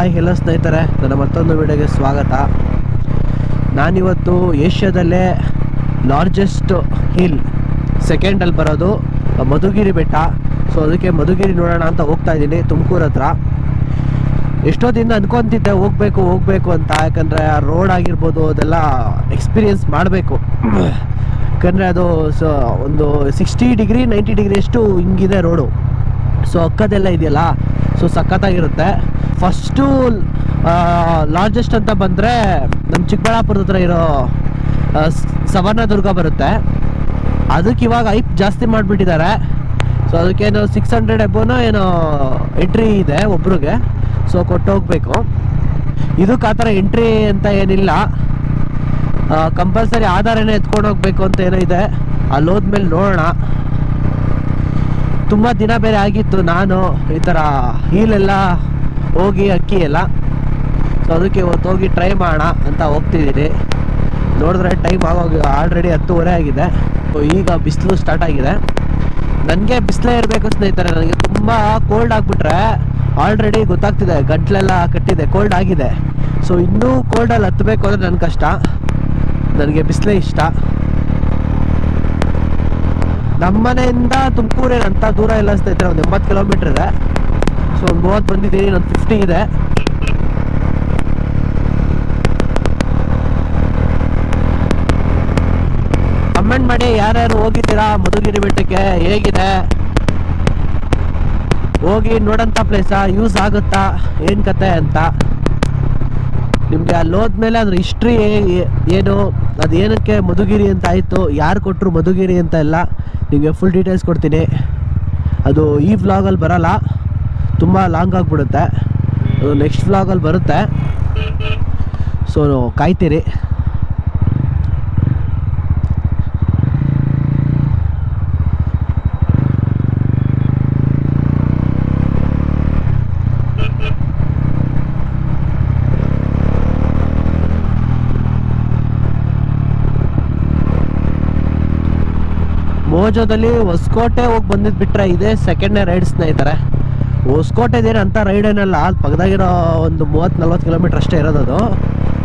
Hi ಎಲ್ಲ ಸ್ನೇಹಿತರೆ, ನನ್ನ ಮತ್ತೊಂದು ವಿಡಿಯೋಗೆ ಸ್ವಾಗತ. ನಾನಿವತ್ತು ಏಷ್ಯಾದಲ್ಲೇ ಲಾರ್ಜೆಸ್ಟ್ ಹಿಲ್ ಸೆಕೆಂಡಲ್ಲಿ ಬರೋದು, ಮಧುಗಿರಿ ಬೆಟ್ಟ. ಸೊ, ಅದಕ್ಕೆ ಮಧುಗಿರಿ ನೋಡೋಣ ಅಂತ ಹೋಗ್ತಾ ಇದ್ದೀನಿ ತುಮಕೂರು ಹತ್ರ. ಎಷ್ಟೊತ್ತಿಂದ ಅನ್ಕೊಂತಿದ್ದೆ, ಹೋಗ್ಬೇಕು ಹೋಗ್ಬೇಕು ಅಂತ. ಯಾಕಂದರೆ ಆ ರೋಡ್ ಆಗಿರ್ಬೋದು, ಅದೆಲ್ಲ ಎಕ್ಸ್ಪೀರಿಯೆನ್ಸ್ ಮಾಡಬೇಕು. ಯಾಕಂದರೆ ಅದು ಒಂದು ಸಿಕ್ಸ್ಟಿ ಡಿಗ್ರಿ ನೈಂಟಿ ಡಿಗ್ರಿ ಅಷ್ಟು ಹಿಂಗಿದೆ ರೋಡು. ಸೊ ಅಕ್ಕದೆಲ್ಲ ಇದೆಯಲ್ಲ? ಸೊ ಸಖತ್ತಾಗಿರುತ್ತೆ. ಫಸ್ಟು ಲಾರ್ಜೆಸ್ಟ್ ಅಂತ ಬಂದರೆ ನಮ್ಮ ಚಿಕ್ಕಬಳ್ಳಾಪುರದ ಹತ್ರ ಇರೋ ಸವರ್ಣದುರ್ಗ ಬರುತ್ತೆ. ಅದಕ್ಕೆ ಇವಾಗ ಐಪ್ ಜಾಸ್ತಿ ಮಾಡಿಬಿಟ್ಟಿದ್ದಾರೆ. ಸೊ ಅದಕ್ಕೇನು ಸಿಕ್ಸ್ ಹಂಡ್ರೆಡ್ ಎಬೋನೋ ಏನೋ ಎಂಟ್ರಿ ಇದೆ ಒಬ್ರಿಗೆ. ಸೊ ಕೊಟ್ಟು ಹೋಗ್ಬೇಕು ಇದಕ್ಕೆ ಆ ಥರ ಎಂಟ್ರಿ ಅಂತ ಏನಿಲ್ಲ. ಕಂಪಲ್ಸರಿ ಆಧಾರನೇ ಎತ್ಕೊಂಡು ಹೋಗ್ಬೇಕು ಅಂತ ಏನೋ ಇದೆ. ಅಲ್ಲಿ ಹೋದ್ಮೇಲೆ ನೋಡೋಣ. ತುಂಬ ದಿನ ಬೇರೆ ಆಗಿತ್ತು. ನಾನು ಈ ಥರ ಹೀಲೆಲ್ಲ ಹೋಗಿ ಅಕ್ಕಿ ಎಲ್ಲ. ಸೊ ಅದಕ್ಕೆ ಇವತ್ತು ಹೋಗಿ ಟ್ರೈ ಮಾಡೋಣ ಅಂತ ಹೋಗ್ತಿದ್ದೀನಿ. ನೋಡಿದ್ರೆ ಟೈಮ್ ಆಗೋಗಿ ಆಲ್ರೆಡಿ ಹತ್ತುವರೆ ಆಗಿದೆ. ಸೊ ಈಗ ಬಿಸಿಲು ಸ್ಟಾರ್ಟ್ ಆಗಿದೆ. ನನಗೆ ಬಿಸಿಲೇ ಇರಬೇಕು ಸ್ನೇಹಿತರೆ. ನನಗೆ ತುಂಬ ಕೋಲ್ಡ್ ಆಗಿಬಿಟ್ರೆ ಆಲ್ರೆಡಿ ಗೊತ್ತಾಗ್ತಿದೆ. ಗಂಟ್ಲೆಲ್ಲ ಕಟ್ಟಿದೆ. ಕೋಲ್ಡ್ ಆಗಿದೆ. ಸೊ ಇನ್ನೂ ಕೋಲ್ಡಲ್ಲಿ ಹತ್ತಬೇಕು ಅಂದರೆ ನನ್ನ ಕಷ್ಟ. ನನಗೆ ಬಿಸಿಲೇ ಇಷ್ಟ. ನಮ್ಮನೆಯಿಂದ ತುಮಕೂರೇನು ಅಂತ ದೂರ ಇಲ್ಲ ಸ್ನೇಹಿತರೆ ಒಂದು ಎಂಬತ್ತು ಕಿಲೋಮೀಟ್ರ್ ಇದೆ. ಸೊ ಒಂದು ಮೂವತ್ತು ಬಂದಿದ್ದೀನಿ, ಇನ್ನೊಂದು ಫಿಫ್ಟಿ ಇದೆ. ಕಮೆಂಟ್ ಮಾಡಿ ಯಾರ್ಯಾರು ಹೋಗಿದ್ದೀರಾ, ಮಧುಗಿರಿ ಬೆಟ್ಟಕ್ಕೆ, ಹೇಗಿದೆ? ಹೋಗಿ ನೋಡಂತ ಪ್ಲೇಸಾ ಯೂಸ್ ಆಗುತ್ತಾ, ಏನು ಕತೆ ಅಂತ. ನಿಮಗೆ ಅಲ್ಲಿ ಹೋದ್ಮೇಲೆ ಅದ್ರ ಹಿಸ್ಟ್ರಿ ಏನು ಅದು ಏನಕ್ಕೆ ಮಧುಗಿರಿ ಅಂತ ಆಯಿತು? ಯಾರು ಕೊಟ್ಟರು ಮಧುಗಿರಿ ಅಂತ ಎಲ್ಲ ನಿಮಗೆ ಫುಲ್ ಡೀಟೇಲ್ಸ್ ಕೊಡ್ತೀನಿ. ಅದು ಈ ವ್ಲಾಗಲ್ಲಿ ಬರಲ್ಲ. ತುಂಬ ಲಾಂಗ್ ಆಗಿಬಿಡುತ್ತೆ. ಅದು ನೆಕ್ಸ್ಟ್ ವ್ಲಾಗಲ್ಲಿ ಬರುತ್ತೆ. ಸೊ ಕಾಯ್ತೀರಿ. ಮೋಜೋದಲ್ಲಿ ಹೊಸಕೋಟೆ ಹೋಗಿ ಬಂದಿದ್ದು ಬಿಟ್ಟರೆ ಇದೇ ಸೆಕೆಂಡ್ನೇ ರೈಡ್ ಸ್ನೇಹಿತರೆ. ಹೊಸಕೋಟೆದೇನು ಅಂತ ರೈಡ್ ಏನಲ್ಲ ಅಲ್ಲಿ ಪಕ್ಕದಾಗಿರೋ ಒಂದು ಮೂವತ್ತು, ನಲ್ವತ್ತು ಕಿಲೋಮೀಟ್ರ್ ಅಷ್ಟೇ ಇರೋದು ಅದು.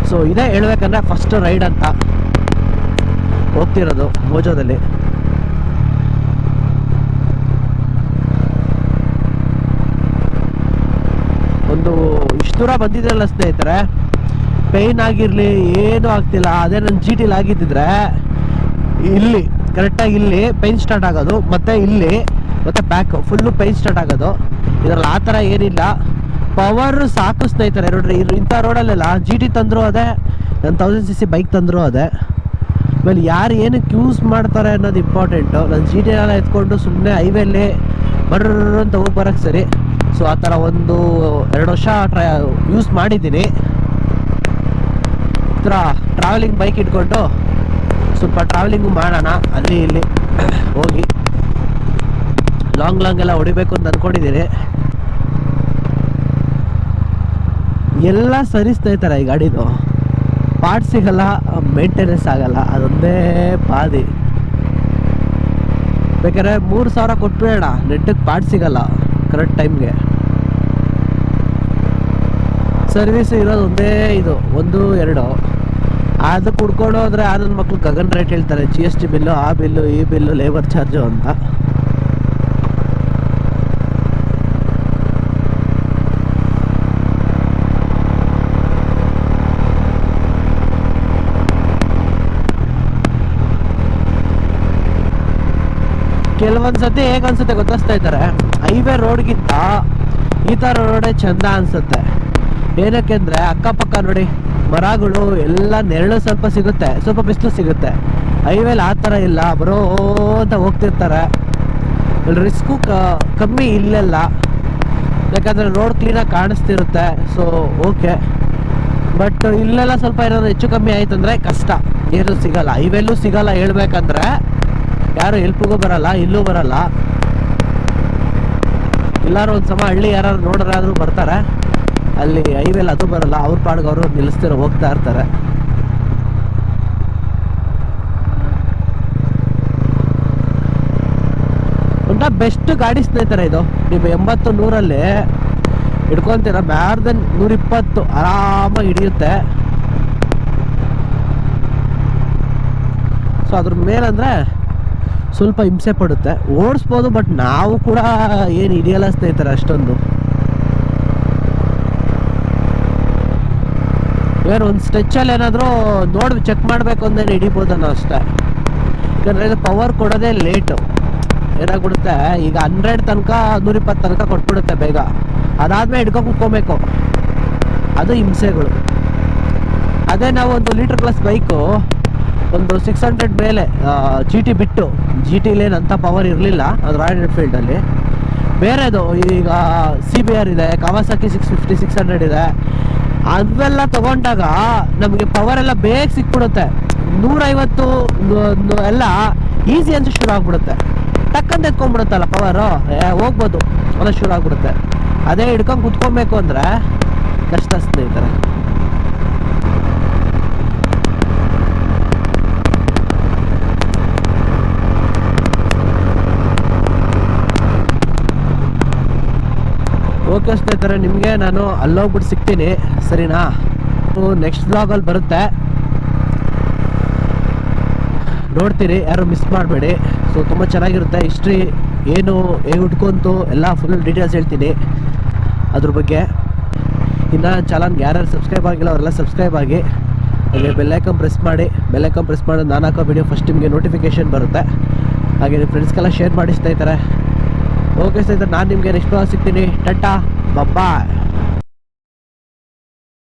ಸೊ ಇದೇ ಹೇಳ್ಬೇಕಂದ್ರೆ ಫಸ್ಟ್ ರೈಡ್ ಅಂತ ಹೋಗ್ತಿರೋದು ಮೋಜೋದಲ್ಲಿ. ಒಂದು ಇಷ್ಟು ದೂರ ಬಂದಿದ್ರಲ್ಲ ಸ್ನೇಹಿತರೆ. ಪೇಯ್ನ್ ಆಗಿರಲಿ, ಏನೂ ಆಗ್ತಿಲ್ಲ, ಅದೇ ನನ್ನ ಜೀಟಿಲಿ ಆಗಿದ್ದಿದ್ರೆ, ಇಲ್ಲಿ ಕರೆಕ್ಟಾಗಿ ಇಲ್ಲಿ ಪೈನ್ ಸ್ಟಾರ್ಟ್ ಆಗೋದು, ಮತ್ತೆ ಇಲ್ಲಿ, ಮತ್ತೆ ಬ್ಯಾಕ್ ಫುಲ್ಲು ಪೈನ್ ಸ್ಟಾರ್ಟ್ ಆಗೋದು. ಇದರಲ್ಲಿ ಆ ಥರ ಏನಿಲ್ಲ. ಪವರ್ ಸಾಕು ಸ್ನೇಹಿತರೆ ನೋಡ್ರಿ ಇಂಥ ರೋಡಲ್ಲೆಲ್ಲ ಜಿ ಟಿ ತಂದರೂ ಅದೇ ನನ್ನ ತೌಸಂಡ್ ಸಿ ಸಿ ಬೈಕ್ ತಂದರೂ ಅದೇ. ಆಮೇಲೆ ಯಾರು ಏನಕ್ಕೆ ಯೂಸ್ ಮಾಡ್ತಾರೆ ಅನ್ನೋದು ಇಂಪಾರ್ಟೆಂಟು ನಾನು ಜಿ ಟಿ ಎಲ್ಲ ಎತ್ಕೊಂಡು ಸುಮ್ಮನೆ ಹೈವೇಲಿ ಬರ್ರ ಅಂತ ಹೋಗಿ ಬರೋಕ್ಕೆ ಸರಿ. ಸೊ ಆ ಥರ ಒಂದು ಎರಡು ವರ್ಷ ಟ್ರಾ ಯೂಸ್ ಮಾಡಿದ್ದೀನಿ. ಈ ಟ್ರಾವೆಲಿಂಗ್ ಬೈಕ್ ಇಟ್ಕೊಂಡು ಸ್ವಲ್ಪ ಟ್ರಾವೆಲಿಂಗು ಮಾಡೋಣ. ಅಲ್ಲಿ, ಇಲ್ಲಿ. ಹೋಗಿ. ಲಾಂಗ್ ಲಾಂಗ್ ಎಲ್ಲ ಹೊಡಿಬೇಕು ಅಂತ ಅಂದ್ಕೊಂಡಿದ್ದೀನಿ ಎಲ್ಲ ಸರಿಸ್ತಾ ಇರ್ತಾರೆ ಈ ಗಾಡಿದು. ಪಾರ್ಟ್ ಸಿಗಲ್ಲ ಮೇಂಟೆನೆನ್ಸ್ ಆಗಲ್ಲ. ಅದೊಂದೇ ಬಾದಿ ಬೇಕಾದ್ರೆ ಮೂರು ಸಾವಿರ ಕೊಟ್ಬಿಡೋಣ ನೆಟ್ಟಗೆ ಪಾರ್ಟ್ ಸಿಗಲ್ಲ ಕರೆಕ್ಟ್ ಟೈಮ್ಗೆ ಸರ್ವಿಸ್ ಇರೋದು ಒಂದೇ ಇದು, ಒಂದು, ಎರಡು. ಅದು ಕುಡ್ಕೊಂಡು ಹೋದ್ರೆ ಅದನ್ನ ಮಕ್ಳು ಗಗನ್ ರೇಟ್ ಹೇಳ್ತಾರೆ ಜಿ ಎಸ್ ಟಿ ಬಿಲ್ಲು, ಆ ಬಿಲ್ಲು, ಈ ಬಿಲ್ಲು ಲೇಬರ್ ಚಾರ್ಜು ಅಂತ. ಕೆಲವೊಂದು ಸತಿ ಅನ್ಸುತ್ತೆ ಗೊತ್ತಿಸ್ತಾ ಇದ್ದಾರೆ? ಹೈವೇ ರೋಡ್ಗಿಂತ ಈ ಥರ ರೋಡೇ ಚಂದ ಅನ್ಸುತ್ತೆ. ಏನಕ್ಕೆ ಅಂದರೆ, ಅಕ್ಕಪಕ್ಕ ನೋಡಿ ಮರಗಳು ಎಲ್ಲ ನೆರಳು ಸ್ವಲ್ಪ ಸಿಗುತ್ತೆ, ಸ್ವಲ್ಪ ಬಿಸಿಲು ಸಿಗುತ್ತೆ. ಹೈವೇಲಿ ಆ ಥರ ಇಲ್ಲ, ಬರೋ ಅಂತ ಹೋಗ್ತಿರ್ತಾರೆ. ರಿಸ್ಕು ಕಮ್ಮಿ ಇಲ್ಲೆಲ್ಲ. ಯಾಕಂದರೆ ರೋಡ್ ಕ್ಲೀನಾಗಿ ಕಾಣಿಸ್ತಿರುತ್ತೆ ಸೊ ಓಕೆ ಬಟ್ ಇಲ್ಲೆಲ್ಲ ಸ್ವಲ್ಪ ಏನಾದರೂ ಹೆಚ್ಚು ಕಮ್ಮಿ ಆಯ್ತು ಅಂದರೆ ಕಷ್ಟ. ಏನು ಸಿಗಲ್ಲ. ಹೈವೇಲೂ ಸಿಗಲ್ಲ ಹೇಳ್ಬೇಕಂದ್ರೆ ಯಾರು ಎಲ್ಪಿಗೂ ಬರಲ್ಲ, ಇಲ್ಲೂ ಬರಲ್ಲ. ಎಲ್ಲರೂ ಒಂದು ಸಮ ಹಳ್ಳಿ ಯಾರು ನೋಡೋರಾದ್ರೂ ಬರ್ತಾರೆ. ಅಲ್ಲಿ ಹೈವೇಲಿ ಅದು ಬರಲ್ಲ, ಅವ್ರ ಪಾಡ್ಗೆ ಅವರು ನಿಲ್ಲಿಸ್ತಿರ ಹೋಗ್ತಾ ಇರ್ತಾರೆ. ಒಂಥರ ಬೆಸ್ಟ್ ಗಾಡಿ ಸ್ನೇಹಿತರೆ ಇದು. ನೀವು ಎಂಬತ್ತು ನೂರಲ್ಲಿ ಹಿಡ್ಕೊಂತೀರ ಬ್ಯಾರ್ ದನ್ ನೂರಿಪ್ಪತ್ತು ಆರಾಮಾಗಿ ಹಿಡಿಯುತ್ತೆ. ಸೊ ಅದ್ರ ಮೇಲಂದ್ರೆ ಸ್ವಲ್ಪ ಹಿಂಸೆ ಪಡುತ್ತೆ. ಓಡಿಸ್ಬೋದು ಬಟ್ ನಾವು ಕೂಡ ಏನು ಹಿಡಿಯಲ್ಲ ಸ್ನೇಹಿತರೆ ಅಷ್ಟೊಂದು. ಬೇರೆ ಒಂದು ಸ್ಟೆಚ್ಚಲ್ಲಿ ಏನಾದರೂ ನೋಡಿ ಚೆಕ್ ಮಾಡಬೇಕು ಅಂದರೆ ಹಿಡಿಬೋದನ್ನು ಅಷ್ಟೇ. ಯಾಕಂದರೆ ಇದು ಪವರ್ ಕೊಡೋದೇ ಲೇಟು ಏನಾಗ್ಬಿಡುತ್ತೆ? ಈಗ ಹಂಡ್ರೆಡ್ ತನಕ, ನೂರಿಪ್ಪತ್ತು ತನಕ ಕೊಟ್ಬಿಡುತ್ತೆ ಬೇಗ. ಅದಾದಮೇಲೆ ಹಿಡ್ಕೊ ಕುತ್ಕೊಬೇಕು. ಅದು ಹಿಂಸೆಗಳು. ಅದೇ ನಾವು ಒಂದು ಲೀಟರ್ ಪ್ಲಸ್ ಬೈಕು ಒಂದು ಸಿಕ್ಸ್ ಹಂಡ್ರೆಡ್ ಮೇಲೆ ಜಿ ಟಿ ಬಿಟ್ಟು ಜಿ ಟಿಲೇನು ಅಂಥ ಪವರ್ ಇರಲಿಲ್ಲ, ಅದು ರಾಯಲ್ ಎನ್ಫೀಲ್ಡಲ್ಲಿ ಬೇರೆದು, ಈಗ ಸಿ ಬಿ ಆರ್ ಇದೆ Kawasaki six fifty six hundred ಇದೆ. ಅವೆಲ್ಲ ತಗೊಂಡಾಗ ನಮಗೆ ಪವರ್ ಎಲ್ಲ ಬೇಗ ಸಿಕ್ಬಿಡುತ್ತೆ. ನೂರೈವತ್ತು ಎಲ್ಲ ಈಸಿ ಅಂತ ಶುರು ಆಗ್ಬಿಡುತ್ತೆ. ಟಕ್ಕಂತ ಎತ್ಕೊಂಡ್ಬಿಡುತ್ತಲ್ಲ ಪವರು ಹೋಗ್ಬೋದು. ಅದ ಶುರು ಆಗ್ಬಿಡುತ್ತೆ. ಅದೇ ಹಿಡ್ಕೊಂಡು ಕುತ್ಕೊಬೇಕು ಅಂದರೆ ಕಷ್ಟ ಸ್ನೇಹಿತರೆ. ಓಕೆ ಸ್ನೇಹಿತರೆ, ನಿಮಗೆ ನಾನು ಅಲ್ಲೋಗ್ಬಿಟ್ಟು ಸಿಗ್ತೀನಿ. ಸರಿನಾ? ನೆಕ್ಸ್ಟ್ ಬ್ಲಾಗಲ್ಲಿ ಬರುತ್ತೆ. ನೋಡ್ತೀರಿ ಯಾರು ಮಿಸ್ ಮಾಡಬೇಡಿ. ಸೊ ತುಂಬ ಚೆನ್ನಾಗಿರುತ್ತೆ ಹಿಸ್ಟ್ರಿ ಏನು, ಹೇಗೆ ಹುಡ್ಕೊಂತು ಎಲ್ಲ ಫುಲ್ ಡೀಟೇಲ್ಸ್ ಹೇಳ್ತೀನಿ ಅದ್ರ ಬಗ್ಗೆ. ಇನ್ನು ಚಾನಲ್ಗೆ ಯಾರ್ಯಾರು ಸಬ್ಸ್ಕ್ರೈಬ್ ಆಗಿಲ್ಲ, ಅವರೆಲ್ಲ ಸಬ್ಸ್ಕ್ರೈಬ್ ಆಗಿ, ಹಾಗೆ ಬೆಲ್ಲೈಕನ್ ಪ್ರೆಸ್ ಮಾಡಿ. ಬೆಲ್ಲೈಕನ್ ಪ್ರೆಸ್ ಮಾಡಿ ನಾನು ಹಾಕೋ ವೀಡಿಯೋ ಫಸ್ಟ್ ನಿಮಗೆ ನೋಟಿಫಿಕೇಷನ್ ಬರುತ್ತೆ. ಹಾಗೆ ನಿಮ್ಮ ಫ್ರೆಂಡ್ಸ್ಗೆಲ್ಲ ಶೇರ್ ಮಾಡಿ ಸ್ನೇಹಿತರೆ. ಓಕೆ ಸ್ನೇಹಿತರೆ ನಾನು ನಿಮಗೆ ನೆಕ್ಸ್ಟ್ ಸಿಗ್ತೀನಿ. ಟಟಾ ಬಾಯ್